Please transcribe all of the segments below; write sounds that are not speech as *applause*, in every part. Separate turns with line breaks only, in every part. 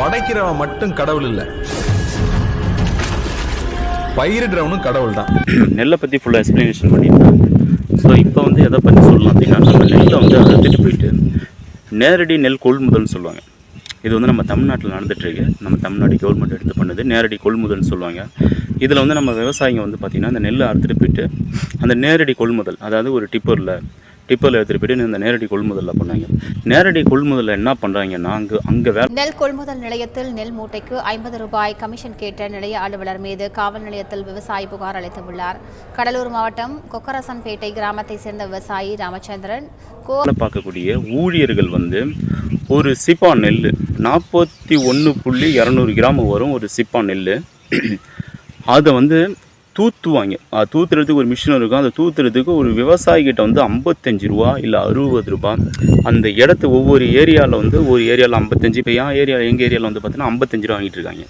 படைக்கிறவன் மட்டும் கடவுள் இல்ல. பயிரிடுறவனும் கடவுள் தான். *clears throat*
நெல்லை பற்றி ஃபுல்லாக எக்ஸ்ப்ளனேஷன் பண்ணியிருந்தேன் ஸோ இப்போ வந்து எதை பற்றி சொல்லலாம் அப்படின்னா நம்ம நெல்லை வந்து அறுத்துட்டு போயிட்டு நேரடி நெல் கொள்முதல்னு சொல்லுவாங்க. இது வந்து நம்ம தமிழ்நாட்டில் நடந்துகிட்ருக்கு நம்ம தமிழ்நாடு கவர்மெண்ட் எடுத்து பண்ணுது நேரடி கொள்முதல்னு சொல்லுவாங்க. இதில் வந்து நம்ம விவசாயிங்க வந்து பார்த்திங்கன்னா அந்த நெல்லை அறுத்துட்டு போயிட்டு அந்த நேரடி கொள்முதல் அதாவது ஒரு டிப்பரில் டிப்பரில் எடுத்துகிட்டு போயிட்டு இந்த நேரடி கொள்முதலில் பண்ணாங்க. நேரடி கொள்முதலில் என்ன பண்ணுறாங்கன்னா அங்கே அங்கே வேலை
நெல் கொள்முதல் நிலையத்தில் நெல் மூட்டைக்கு ஐம்பது ரூபாய் கமிஷன் கேட்ட நிலைய அலுவலர் மீது காவல் நிலையத்தில் விவசாயி புகார் அளித்துள்ளார். கடலூர் மாவட்டம் கொக்கரசன்பேட்டை கிராமத்தை சேர்ந்த விவசாயி ராமச்சந்திரன்
பார்க்கக்கூடிய ஊழியர்கள் வந்து ஒரு சிப்பா நெல் நாற்பத்தி ஒன்று புள்ளி இரநூறு கிராம் வரும் ஒரு சிப்பா நெல். அதை வந்து தூத்துவாங்க. அது தூத்துறதுக்கு ஒரு மிஷின் இருக்கும். அதை தூத்துறதுக்கு ஒரு விவசாயிகிட்ட வந்து ஐம்பத்தஞ்சு ரூபா இல்லை அறுபது ரூபா. அந்த இடத்து ஒவ்வொரு ஏரியாவில் வந்து ஒரு ஏரியாவில் ஐம்பத்தஞ்சு. இப்போ ஏன் ஏரியா எங்கள் ஏரியாவில் வந்து பார்த்தீங்கன்னா ஐம்பத்தஞ்சு ரூபா வாங்கிட்டு இருக்காங்க.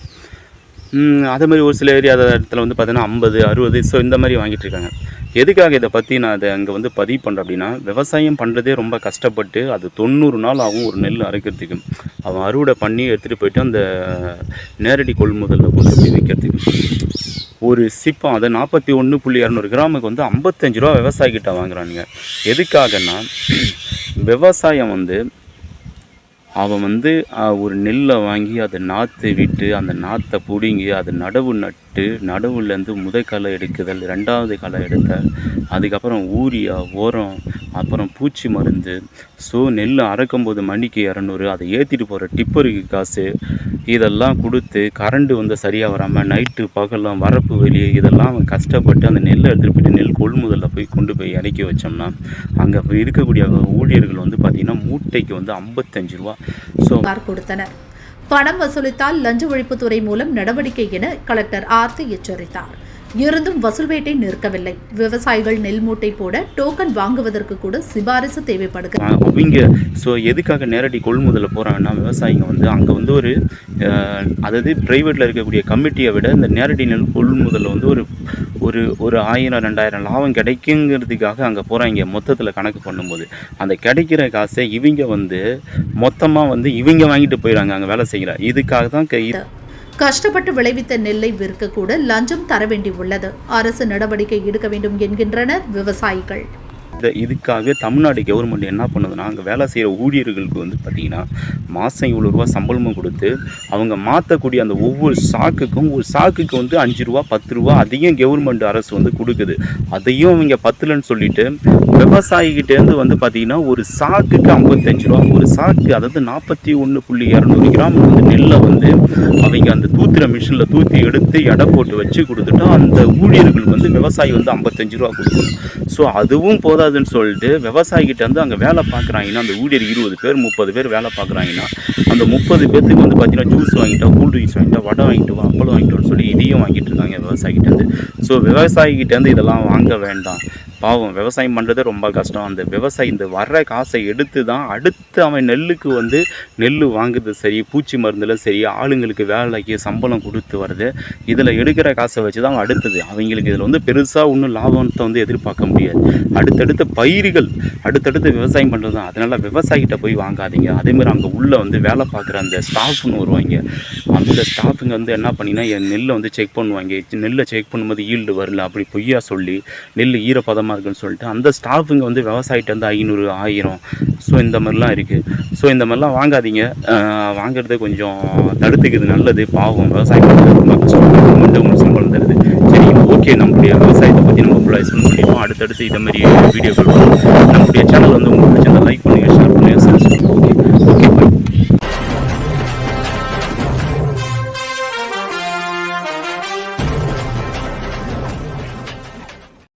அதே மாதிரி ஒரு சில ஏரியா இடத்துல வந்து பார்த்தீங்கன்னா ஐம்பது அறுபது. ஸோ இந்த மாதிரி வாங்கிட்டு இருக்காங்க. எதுக்காக இதை பற்றி நான் அதை அங்கே வந்து பதிவு பண்ணுறேன் அப்படின்னா விவசாயம் பண்ணுறதே ரொம்ப கஷ்டப்பட்டு அது தொண்ணூறு நாள் ஆகும் ஒரு நெல் அரைக்கிறதுக்கு அவன் அறுவடை பண்ணி எடுத்துகிட்டு போயிட்டு அந்த நேரடி கொள்முதலில் கொண்டு போய் வைக்கிறதுக்கு. ஒரு சிப்பம் அதை நாற்பத்தி ஒன்று புள்ளி இரநூறு கிராமுக்கு வந்து ஐம்பத்தஞ்சு ரூபா விவசாயிக்கிட்ட வாங்குறானுங்க. எதுக்காகன்னா விவசாயம் வந்து அவன் வந்து ஒரு நெல்லை வாங்கி அதை நாற்று விட்டு அந்த நாற்றை பிடுங்கி அதை நடவு நட்டு நடவுலேருந்து முதல் களை எடுக்குதல் ரெண்டாவது களை எடுத்தல் அதுக்கப்புறம் ஊரியா உரம் அப்புறம் பூச்சி மருந்து. ஸோ நெல் அறக்கும்போது மணிக்கு இரநூறு அதை ஏற்றிட்டு போகிற டிப்பருக்கு காசு இதெல்லாம் கொடுத்து கரண்ட்டு வந்து சரியாக வராமல் நைட்டு பகலாம் வரப்பு வெளியே இதெல்லாம் அவன் கஷ்டப்பட்டு அந்த நெல்லை எடுத்துகிட்டு போயிட்டு நெல் கொள்முதலில் போய் கொண்டு போய் இறக்கி வச்சோம்னா அங்கே இருக்கக்கூடிய ஊழியர்கள் வந்து பார்த்திங்கன்னா மூட்டைக்கு வந்து ஐம்பத்தஞ்சு ரூபா
புகார் கொடுத்தனர். பணம் வசூலித்தால் லஞ்ச ஒழிப்புத்துறை மூலம் நடவடிக்கை என கலெக்டர் ஆர்த்தி எச்சரித்தார். இருந்தும் வசூல் வேட்டை நிற்கவில்லை. விவசாயிகள் நெல் மூட்டை போட டோக்கன் வாங்குவதற்கு கூட சிபாரிசு தேவைப்படுகிறது.
அவங்க ஸோ எதுக்காக நேரடி கொள்முதலில் போகிறாங்கன்னா விவசாயிங்க வந்து அங்கே வந்து ஒரு அதாவது ப்ரைவேட்டில் இருக்கக்கூடிய கமிட்டியை விட இந்த நேரடி நெல் கொள்முதலில் வந்து ஒரு ஒரு ஒரு ஆயிரம் ரெண்டாயிரம் லாபம் கிடைக்குங்கிறதுக்காக அங்கே போகிறாங்க மொத்தத்தில் கணக்கு பண்ணும்போது. அந்த கிடைக்கிற காசை இவங்க வந்து மொத்தமாக வந்து இவங்க வாங்கிட்டு போயிடுறாங்க அங்கே வேலை செய்கிற இதுக்காக தான் கை
கஷ்டப்பட்டு விளைவித்த நெல்லை விற்க கூட லஞ்சம் தர வேண்டியுள்ளது அரசு நடவடிக்கை எடுக்க வேண்டும் என்கின்றனர் விவசாயிகள்.
இந்த இதுக்காக தமிழ்நாடு கவர்மெண்ட் என்ன பண்ணுதுன்னா அங்கே வேலை செய்கிற ஊழியர்களுக்கு வந்து பார்த்திங்கன்னா மாதம் இவ்வளோ ரூபா சம்பளமும் கொடுத்து அவங்க மாற்றக்கூடிய அந்த ஒவ்வொரு சாக்குக்கும் ஒரு சாக்குக்கு வந்து அஞ்சு ரூபா பத்து ரூபா அதையும் கவர்மெண்ட் அரசு வந்து கொடுக்குது. அதையும் அவங்க பத்துலன்னு சொல்லிட்டு விவசாயிகிட்டேருந்து வந்து பார்த்திங்கன்னா ஒரு சாக்குக்கு ஐம்பத்தஞ்சு ரூபா ஒரு சாக்கு அதாவது நாற்பத்தி ஒன்று புள்ளி இரநூறு கிராம் வந்து நெல்லை வந்து அவங்க அந்த தூத்துற மிஷினில் தூத்தி எடுத்து எடை போட்டு வச்சு கொடுத்துட்டா அந்த ஊழியர்கள் வந்து விவசாயி வந்து ஐம்பத்தஞ்சு ரூபா கொடுக்கணும் ஸோ அதுவும் போதாது போதாதுன்னு சொல்லிட்டு விவசாயிகிட்ட வந்து அங்கே வேலை பார்க்குறாங்கன்னா அந்த ஊழியர் இருபது பேர் முப்பது பேர் வேலை பார்க்குறாங்கன்னா அந்த முப்பது பேர்த்துக்கு வந்து பார்த்தீங்கன்னா ஜூஸ் வாங்கிட்டா கூல் ட்ரிங்க்ஸ் வாங்கிட்டா வடை வாங்கிட்டு வா அப்பளம் வாங்கிட்டோன்னு சொல்லி இதையும் வாங்கிட்டு இருக்காங்க விவசாயிகிட்டேருந்து ஸோ விவசாயிகிட்டேருந்து இதெல்லாம் வாங்க வேண்டாம். பாவம் விவசாயம் பண்ணுறது ரொம்ப கஷ்டம். அந்த விவசாயி இந்த வர்ற காசை எடுத்து தான் அடுத்து அவன் நெல்லுக்கு வந்து நெல் வாங்குறது சரி பூச்சி மருந்தில் சரி ஆளுங்களுக்கு வேலைக்கு சம்பளம் கொடுத்து வருது இதில் எடுக்கிற காசை வச்சு தான் அவன் அடுத்தது. அவங்களுக்கு இதில் வந்து பெருசாக ஒன்றும் லாபத்தை வந்து எதிர்பார்க்க முடியாது. அடுத்தடுத்த பயிர்கள் அடுத்தடுத்து விவசாயம் பண்ணுறது தான் அதனால் விவசாயிகிட்ட போய் வாங்காதீங்க. அதேமாதிரி அங்கே உள்ளே வந்து வேலை பார்க்குற அந்த ஸ்டாஃப்னு வருவாங்க. அந்த ஸ்டாஃபுங்க வந்து என்ன பண்ணினா என் நெல்லை வந்து செக் பண்ணுவாங்க. நெல்லை செக் பண்ணும்போது ஈல்டு வரல அப்படி பொய்யா சொல்லி நெல் ஈரப்பதமாக இருக்குன்னு சொல்லிட்டு அந்த ஸ்டாஃபுங்க வந்து விவசாயிட்ட வந்து ஐநூறு ஆயிரம். ஸோ இந்த மாதிரிலாம் இருக்குது ஸோ இந்த மாதிரிலாம் வாங்காதீங்க. வாங்குறது கொஞ்சம் தடுத்துக்கிறது நல்லது. பாவம். விவசாயம் ரொம்ப கஷ்டம். சம்பளம் தருது. சரி ஓகே நம்மளுடைய விவசாயத்தை பற்றி நம்ம ஃபுல்லாக எக்ஸ்பிளைன் பண்ணிட்டோம் அடுத்தடுத்து இதை மாதிரி வீடியோ வரும். நம்மளுடைய சேனல் வந்து உங்களுக்கு பிடிச்சிருந்தா லைக் பண்ணுங்கள் ஷேர் பண்ணுங்கள் ஓகே ஓகே